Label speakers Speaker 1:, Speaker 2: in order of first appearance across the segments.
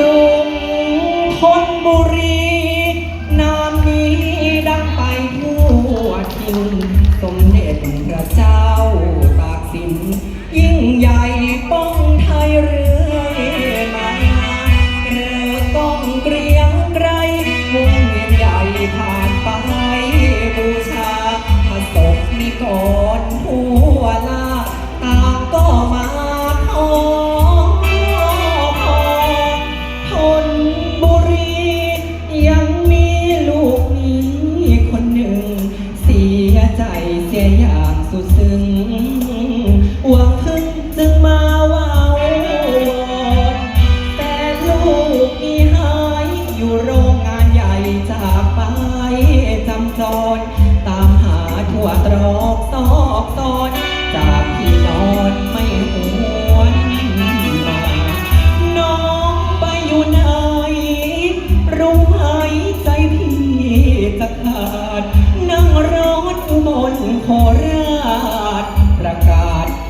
Speaker 1: รุงทนบุรี นามนี้ดังไปทั่วทินสมเด็จพระเจ้าตากสิน ยิ่งใหญ่ป้อง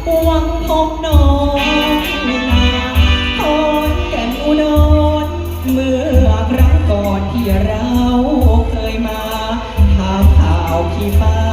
Speaker 1: ปวงพบนองมาทอนแก่นอุดรเมื่อครั้งก่อนที่เราเคยมาถามข่าวพี่ฟ้า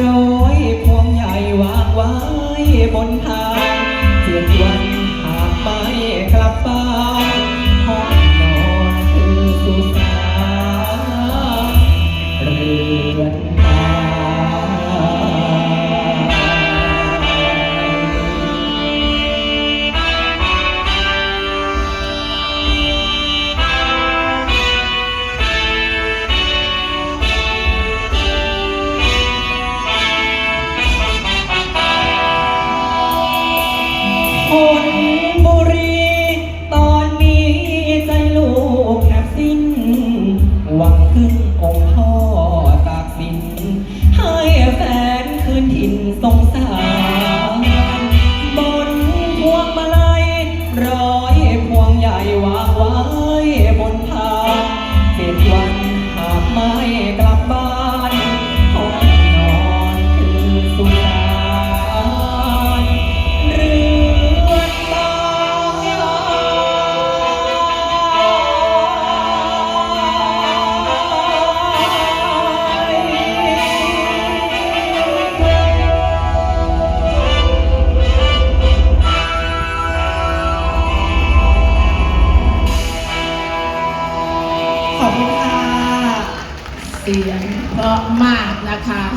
Speaker 1: ร้อยพวงใหญ่วางไว้บนทาง
Speaker 2: happy คุณค่ะ เสียงเพราะมากนะคะ